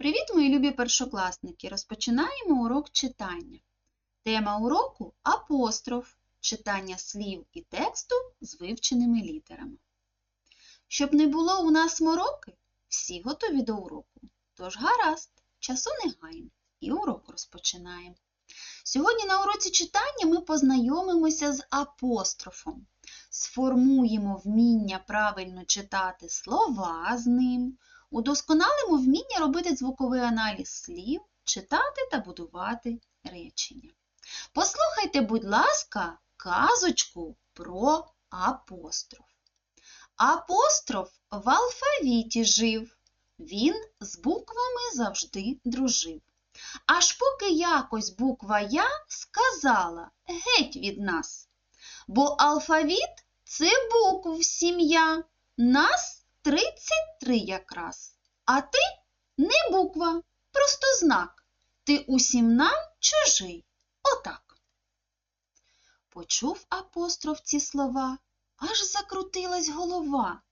Привіт, мої любі першокласники! Розпочинаємо урок читання. Тема уроку апостроф читання слів і тексту з вивченими літерами. Щоб не було у нас мороки, всі готові до уроку. Тож гаразд, часу не гаємо і урок розпочинаємо. Сьогодні на уроці читання ми познайомимося з апострофом, сформуємо вміння правильно читати слова з ним, удосконалимо вміння робити звуковий аналіз слів, читати та будувати речення. Послухайте, будь ласка, казочку про апостроф. Апостроф в алфавіті жив, він з буквами завжди дружив. Аж поки якось буква Я сказала геть від нас. Бо алфавіт це букв сім'я, нас 33 якраз. А ти не буква, просто знак. Ти усім нам чужий. Отак. Почув апостроф ці слова, аж закрутилась голова.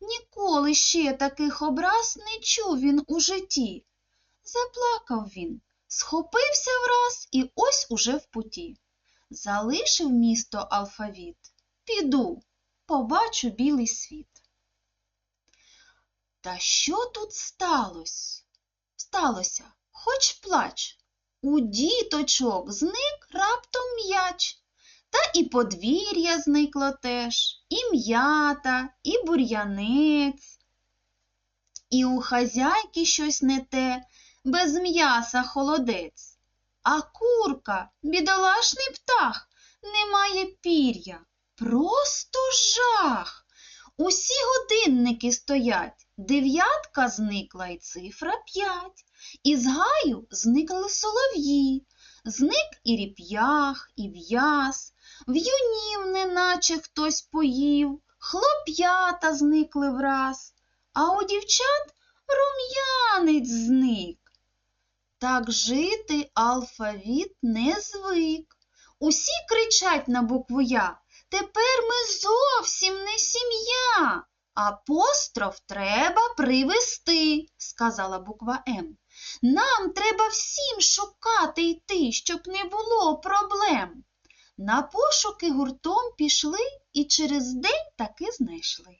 Ніколи ще таких образ не чув він у житті. Заплакав він, схопився враз і ось уже в путі. Залишив місто алфавіт. Піду, побачу білий світ. Та що тут сталося? Сталося, хоч плач. У діточок зник раптом м'яч. Та і подвір'я зникло теж, і м'ята, і бур'янець. І у хазяйки щось не те, без м'яса холодець. А курка, бідолашний птах, не має пір'я. Просто жах. Усі годинники стоять, дев'ятка зникла і цифра п'ять. Із гаю зникли солов'ї, зник і ріп'ях, і в'яз, в'юнів неначе хтось поїв, хлоп'ята зникли враз, а у дівчат рум'янець зник. Так жити алфавіт не звик. Усі кричать на букву Я. Тепер ми зовсім не сім'я. Апостроф треба привести, сказала буква М. Нам треба всім шукати йти, щоб не було проблем. На пошуки гуртом пішли і через день таки знайшли.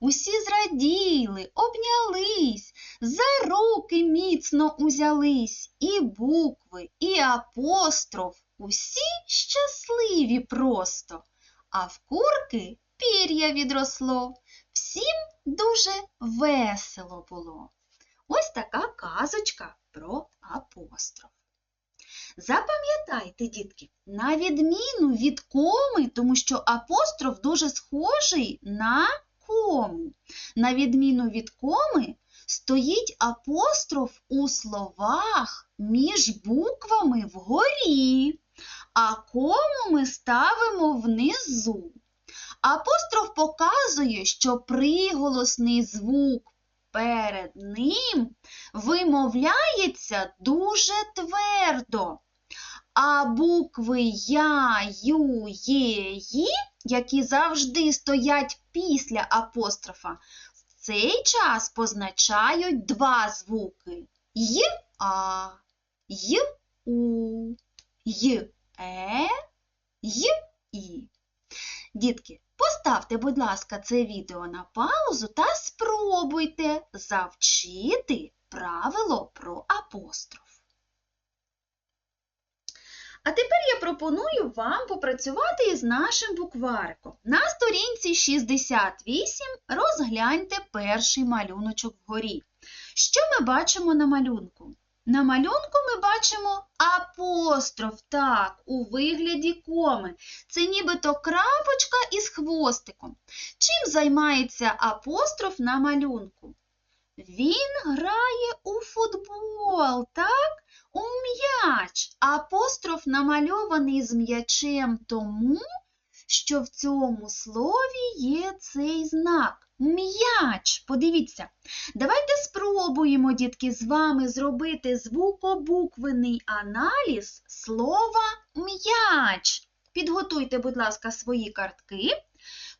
Усі зраділи, обнялись, за руки міцно узялись, і букви, і апостроф, усі щасливі просто, а в курки пір'я відросло, всім дуже весело було. Ось така казочка про апостроф. Запам'ятайте, дітки, на відміну від коми, тому що апостроф дуже схожий на кому. На відміну від коми, стоїть апостроф у словах між буквами вгорі, а кому ми ставимо внизу. Апостроф показує, що приголосний звук перед ним вимовляється дуже твердо. А букви Я, Ю, Є, Ї, які завжди стоять після апострофа, в цей час позначають два звуки Й А, Й У, Й Е, Й І. Дітки, поставте, будь ласка, це відео на паузу та спробуйте завчити правило про апостроф. А тепер я пропоную вам попрацювати із нашим буквариком. На сторінці 68 розгляньте перший малюночок вгорі. Що ми бачимо на малюнку? На малюнку ми бачимо апостроф, так, у вигляді коми. Це нібито крапочка із хвостиком. Чим займається апостроф на малюнку? Він грає у футбол, так? У м'яч. Апостроф намальований з м'ячем тому, що в цьому слові є цей знак. М'яч. Подивіться. Давайте спробуємо, дітки, з вами зробити звукобуквений аналіз слова м'яч. Підготуйте, будь ласка, свої картки.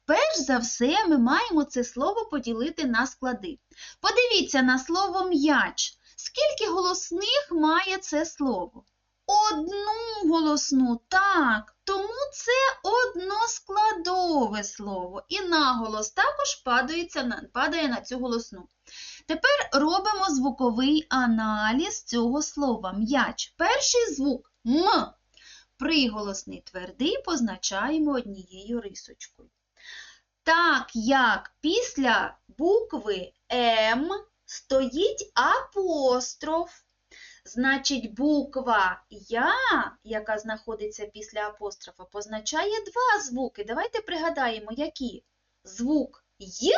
Перш за все, ми маємо це слово поділити на склади. Подивіться на слово м'яч. Скільки голосних має це слово? Одну голосну, так, тому це односкладове слово. І наголос також падає на цю голосну. Тепер робимо звуковий аналіз цього слова м'яч. Перший звук М. Приголосний твердий позначаємо однією рисочкою. Так як після букви М стоїть апостроф, значить буква Я, яка знаходиться після апострофа, позначає два звуки. Давайте пригадаємо, які звук Й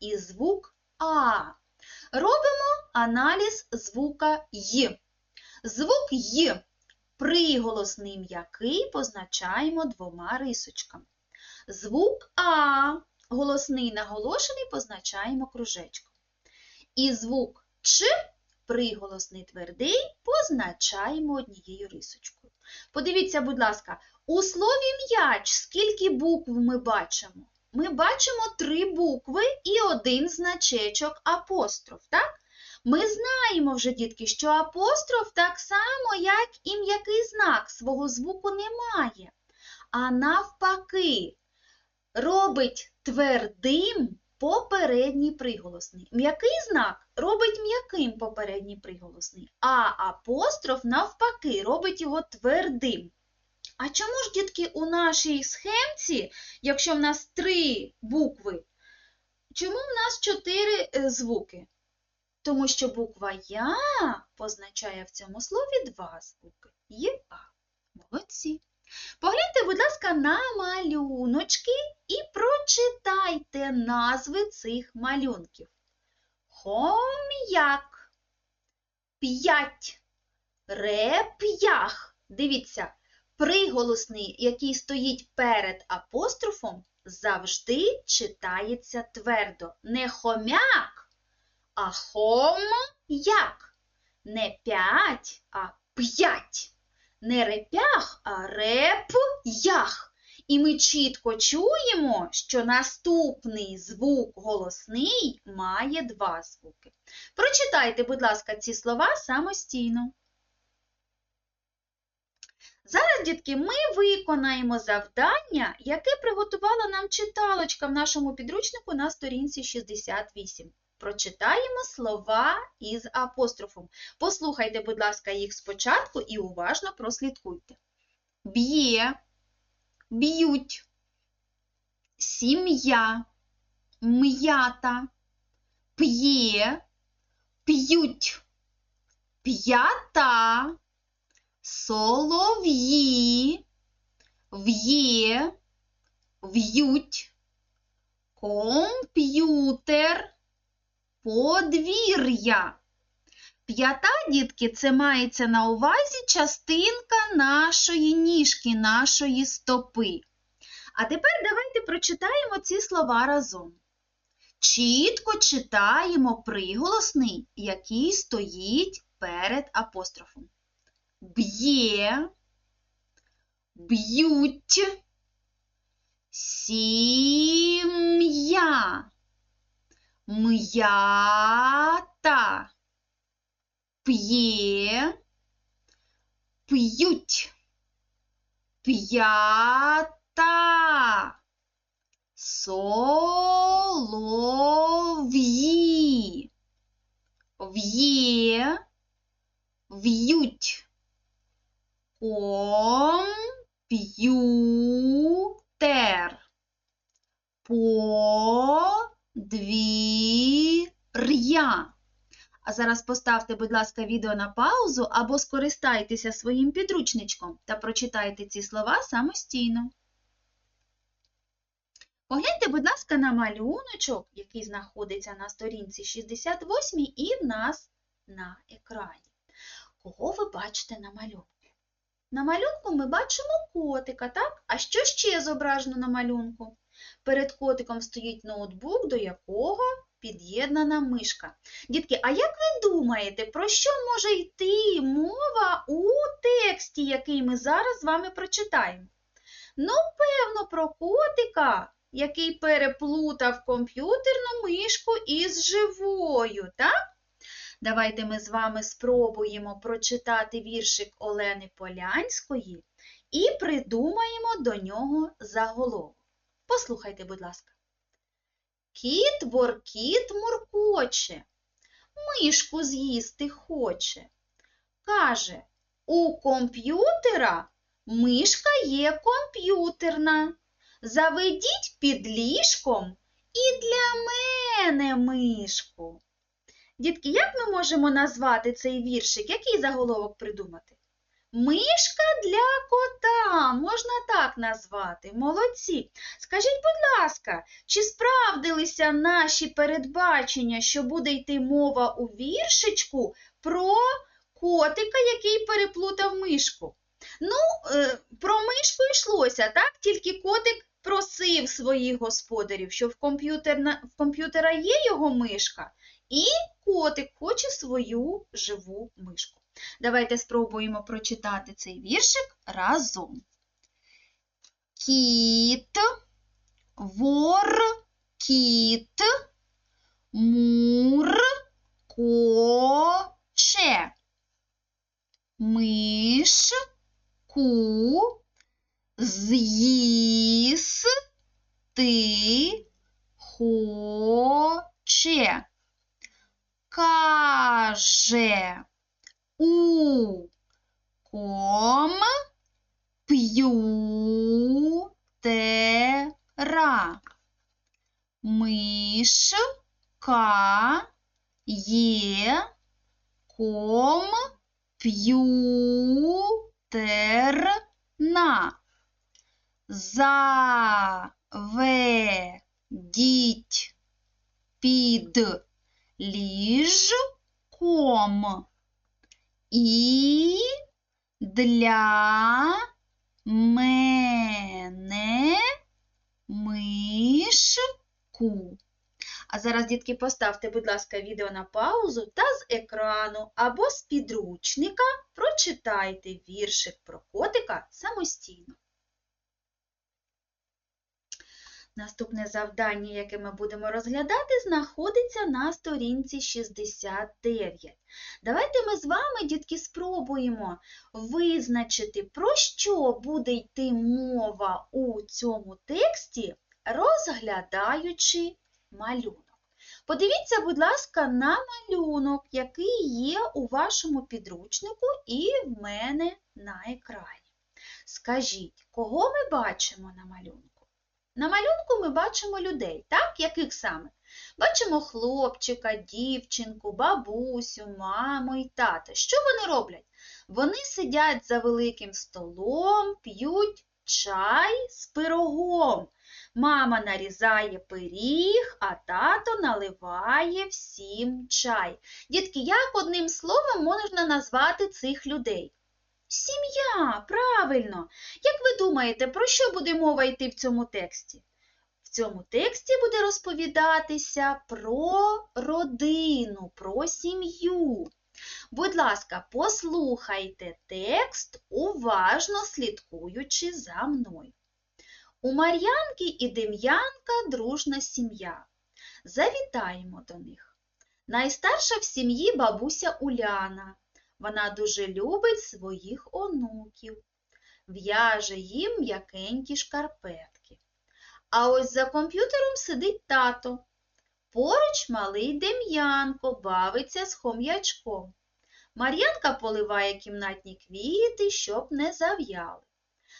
і звук А. Робимо аналіз звука Й. Звук Й приголосний м'який позначаємо двома рисочками. Звук А голосний наголошений позначаємо кружечком. І звук Ч приголосний твердий позначаємо однією рисочкою. Подивіться, будь ласка, у слові м'яч скільки букв ми бачимо? Ми бачимо три букви і один значечок апостроф. так? Ми знаємо вже, дітки, що апостроф так само, як і м'який знак, свого звуку немає. А навпаки, робить твердим попередній приголосний. М'який знак робить м'яким попередній приголосний, а апостроф, навпаки, робить його твердим. А чому ж, дітки, у нашій схемці, якщо в нас три букви, чому в нас чотири е, звуки? Тому що буква Я позначає в цьому слові два звуки Є А. Молодці. Погляньте, будь ласка, на малюночки і прочитайте назви цих малюнків. Хом'як, п'ять, реп'ях. Дивіться, приголосний, який стоїть перед апострофом, завжди читається твердо. Не хомяк, а хом-як. Не п'ять, а п'ять. Не репях, а реп-ях. І ми чітко чуємо, що наступний звук голосний має два звуки. Прочитайте, будь ласка, ці слова самостійно. Зараз, дітки, ми виконаємо завдання, яке приготувала нам читалочка в нашому підручнику на сторінці 68. Прочитаємо слова із апострофом. Послухайте, будь ласка, їх спочатку і уважно прослідкуйте. Б'є, б'ють, сім'я, м'ята, п'є, п'ють, п'ята, солов'ї, в'є, в'ють, комп'ютер, подвір'я. П'ята, дітки, це мається на увазі частинка нашої ніжки, нашої стопи. А тепер давайте прочитаємо ці слова разом. Чітко читаємо приголосний, який стоїть перед апострофом. Б'є, б'ють, сім'я, м'ята п'є, п'ють, п'ята, солов'ї, в'є, в'ють, комп'ютер, подвір'я. А зараз поставте, будь ласка, відео на паузу або скористайтеся своїм підручничком та прочитайте ці слова самостійно. Погляньте, будь ласка, на малюночок, який знаходиться на сторінці 68 і в нас на екрані. Кого ви бачите на малюнку? На малюнку ми бачимо котика, так? А що ще зображено на малюнку? Перед котиком стоїть ноутбук, до якого під'єднана мишка. Дітки, а як ви думаєте, про що може йти мова у тексті, який ми зараз з вами прочитаємо? Ну, певно, про котика, який переплутав комп'ютерну мишку із живою, так? Давайте ми з вами спробуємо прочитати віршик Олени Полянської і придумаємо до нього заголовок. Послухайте, будь ласка. Кіт воркіт муркоче, мишку з'їсти хоче. Каже, у комп'ютера мишка є комп'ютерна. Заведіть під ліжком і для мене мишку. Дітки, як ми можемо назвати цей віршик? Який заголовок придумати? Мишка для кота, можна так назвати. Молодці. Скажіть, будь ласка, чи справдилися наші передбачення, що буде йти мова у віршичку про котика, який переплутав мишку? Ну, е, про мишку йшлося, так? Тільки котик просив своїх господарів, що в, в комп'ютера є його мишка, і котик хоче свою живу мишку. Давайте спробуємо прочитати цей віршик разом. Кіт, вор, кіт, мур, коче, миш, ку, з'їсти хоче, Мишка є комп'ютерна. Заведіть під ліжком і для мене мишку. А зараз, дітки, поставте, будь ласка, відео на паузу та з екрану або з підручника прочитайте віршик про котика самостійно. Наступне завдання, яке ми будемо розглядати, знаходиться на сторінці 69. Давайте ми з вами, дітки, спробуємо визначити, про що буде йти мова у цьому тексті, розглядаючи малюнок. Подивіться, будь ласка, на малюнок, який є у вашому підручнику і в мене на екрані. Скажіть, кого ми бачимо на малюнку? На малюнку ми бачимо людей, так? Яких саме? Бачимо хлопчика, дівчинку, бабусю, маму і тата. Що вони роблять? Вони сидять за великим столом, п'ють чай з пирогом. Мама нарізає пиріг, а тато наливає всім чай. Дітки, як одним словом можна назвати цих людей? Сім'я, правильно. Як ви думаєте, про що буде мова йти в цьому тексті? В цьому тексті буде розповідатися про родину, про сім'ю. Будь ласка, послухайте текст, уважно слідкуючи за мною. У Мар'янки і Дем'янка дружна сім'я. Завітаємо до них. Найстарша в сім'ї бабуся Уляна. Вона дуже любить своїх онуків, в'яже їм м'якенькі шкарпетки. А ось за комп'ютером сидить тато. Поруч малий Дем'янко бавиться з хом'ячком. Мар'янка поливає кімнатні квіти, щоб не зав'яли.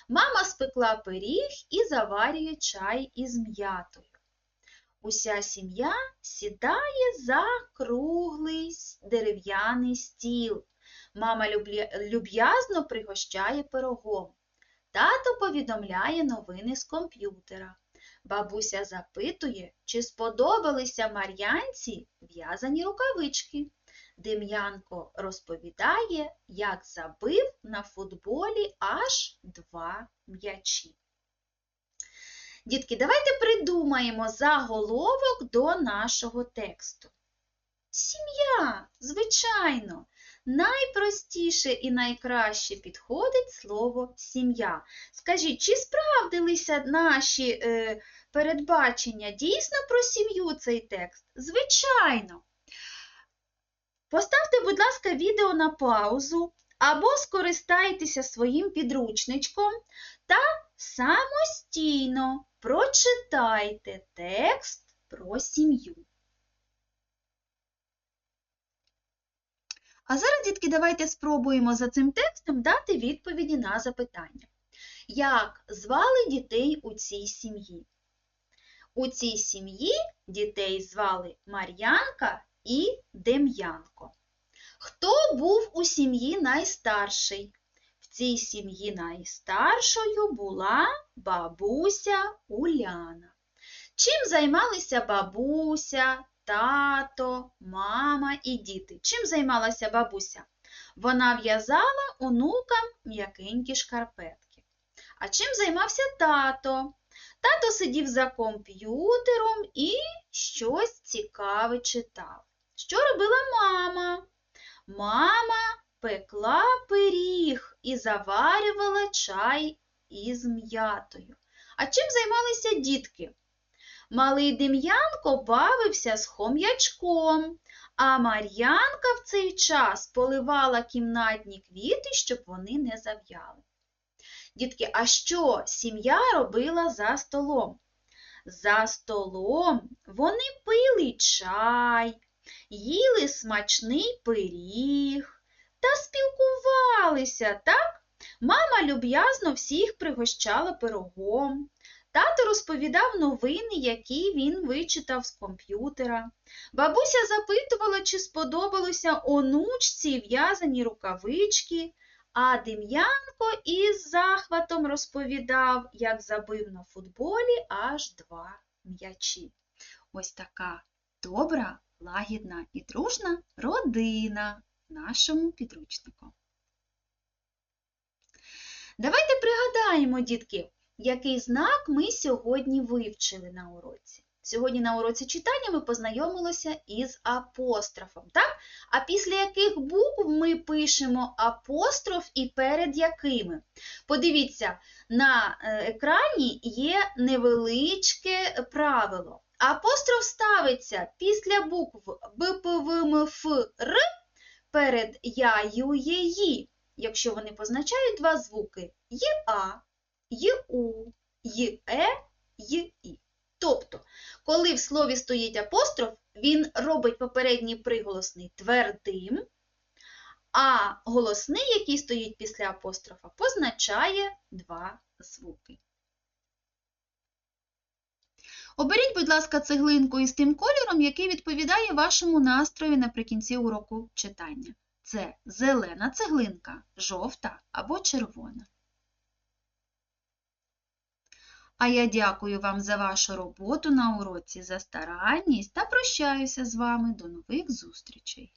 Мама спекла пиріг і заварює чай із м'ятою. Уся сім'я сідає за круглий дерев'яний стіл. Мама люб'язно пригощає пирогом. Тато повідомляє новини з комп'ютера. Бабуся запитує, чи сподобалися Мар'янці в'язані рукавички. Дем'янко розповідає, як забив на футболі аж два м'ячі. Дітки, давайте придумаємо заголовок до нашого тексту. Сім'я, звичайно, найпростіше і найкраще підходить слово сім'я. Скажіть, чи справдилися наші е, передбачення дійсно про сім'ю цей текст? Звичайно. Поставте, будь ласка, відео на паузу або скористайтеся своїм підручничком та самостійно прочитайте текст про сім'ю. А зараз, дітки, давайте спробуємо за цим текстом дати відповіді на запитання. Як звали дітей у цій сім'ї? У цій сім'ї дітей звали Мар'янка і Дем'янко. Хто був у сім'ї найстарший? В цій сім'ї найстаршою була бабуся Уляна. Чим займалися бабуся, тато, мама і діти? Чим займалася бабуся? Вона в'язала онукам м'якенькі шкарпетки. А чим займався тато? Тато сидів за комп'ютером і щось цікаве читав. Що робила мама? Мама пекла пиріг і заварювала чай із м'ятою. А чим займалися дітки? Малий Дем'янко бавився з хом'ячком, а Мар'янка в цей час поливала кімнатні квіти, щоб вони не зав'яли. Дітки, а що сім'я робила за столом? За столом вони пили чай, їли смачний пиріг та спілкувалися, так? Мама люб'язно всіх пригощала пирогом. Тато розповідав новини, які він вичитав з комп'ютера. Бабуся запитувала, чи сподобалося онучці в'язані рукавички, а Дем'янко із захватом розповідав, як забив на футболі аж два м'ячі. Ось така добра, лагідна і дружна родина нашому підручнику. Давайте пригадаємо, дітки, який знак ми сьогодні вивчили на уроці. Сьогодні на уроці читання ми познайомилися із апострофом, так? А після яких букв ми пишемо апостроф і перед якими? Подивіться, на е, екрані є невеличке правило. Апостроф ставиться після букв Б, П, В, М, Ф, Р перед Я, Ю, Є, Ї, якщо вони позначають два звуки ЄА, ЄУ, ЄЕ, ЄІ. Тобто, коли в слові стоїть апостроф, він робить попередній приголосний твердим, а голосний, який стоїть після апострофа, позначає два звуки. Оберіть, будь ласка, цеглинку із тим кольором, який відповідає вашому настрою наприкінці уроку читання. Це зелена цеглинка, жовта або червона. А я дякую вам за вашу роботу на уроці, за старанність та прощаюся з вами до нових зустрічей!